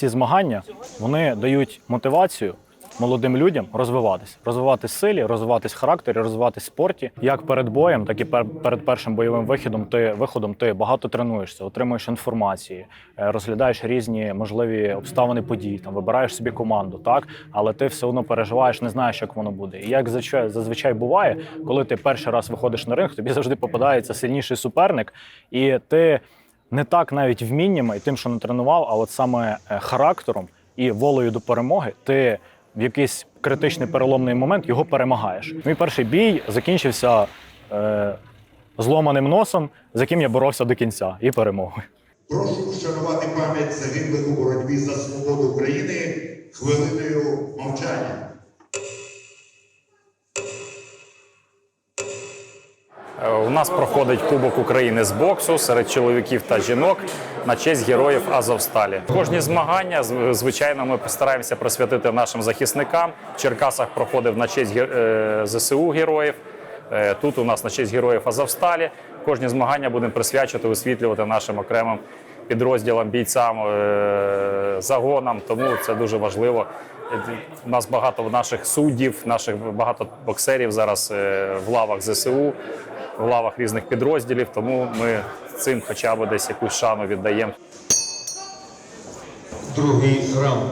ці змагання вони дають мотивацію молодим людям розвиватись в силі, розвиватись в характері, розвиватись спорті. Як перед боєм, так і пер- перед першим бойовим виходом. Ти виходом ти багато тренуєшся, отримуєш інформації, е, розглядаєш різні можливі обставини подій, там вибираєш собі команду, так але ти все одно переживаєш, не знаєш, як воно буде. І як зазвичай буває, коли ти перший раз виходиш на ринг, тобі завжди попадається сильніший суперник, і ти не так навіть вміннями і тим, що не тренував, а от саме е, характером і волею до перемоги, ти в якийсь критичний переломний момент його перемагаєш. Мій перший бій закінчився е, зломаним носом, з яким я боровся до кінця і перемогою. Прошу вшанувати пам'ять загиблих у боротьбі за свободу України хвилиною мовчання. У нас проходить Кубок України з боксу серед чоловіків та жінок на честь героїв Азовсталі. Кожні змагання, звичайно, ми постараємося присвятити нашим захисникам. В Черкасах проходив на честь е, ЗСУ героїв. Е, Тут у нас на честь героїв Азовсталі. Кожні змагання будемо присвячувати, висвітлювати нашим окремим підрозділам, бійцям, е, загонам. Тому це дуже важливо. Е, У нас багато наших суддів, наших багато боксерів зараз е, в лавах ЗСУ, в лавах різних підрозділів. Тому ми цим хоча б десь якусь шану віддаємо. Другий раунд.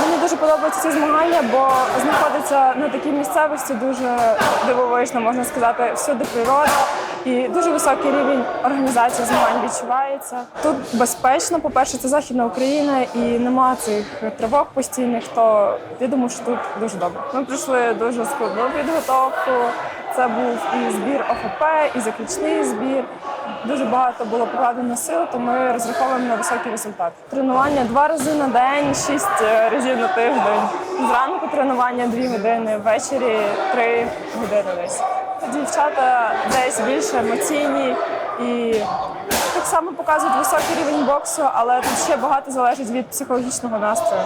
Мені дуже подобаються ці змагання, бо знаходиться на такій місцевості дуже дивовижно, можна сказати, всюди природа і дуже високий рівень організації змагань відчувається. Тут безпечно, по-перше, це західна Україна і нема цих тривог постійних. То я думаю, що тут дуже добре. Ми пройшли дуже складну підготовку. Це був і збір ОФП, і заключний збір. Дуже багато було покладено сил, то ми розраховуємо на високий результат. Тренування два рази на день, шість е, разів на тиждень. Зранку тренування дві години, ввечері три години десь. Дівчата десь більш емоційні і так само показують високий рівень боксу, але тут ще багато залежить від психологічного настрою.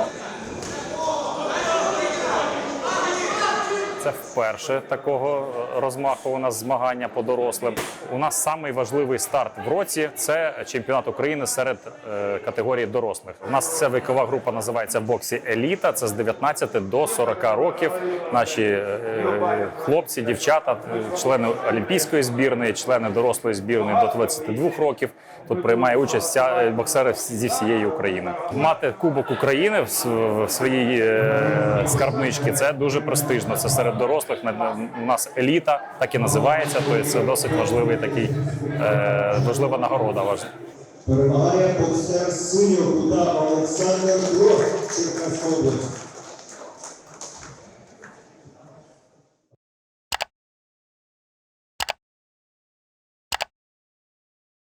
Це вперше такого е, розмаху у нас змагання по дорослим. У нас самий важливий старт в році це чемпіонат України серед е, категорії дорослих. У нас ця вікова група називається в боксі Еліта. Це з 19 до 40 років. Наші е, хлопці, дівчата, члени олімпійської збірної, члени дорослої збірної до 22 років. Тут приймає участь боксери зі всієї України. Мати Кубок України в своїй скарбничці це дуже престижно. Це серед дорослих. У нас еліта так і називається. Тобто це досить важливий такий е, важлива нагорода. Перемагає боксер синього кута Олександр Дрозд, Черкаська область.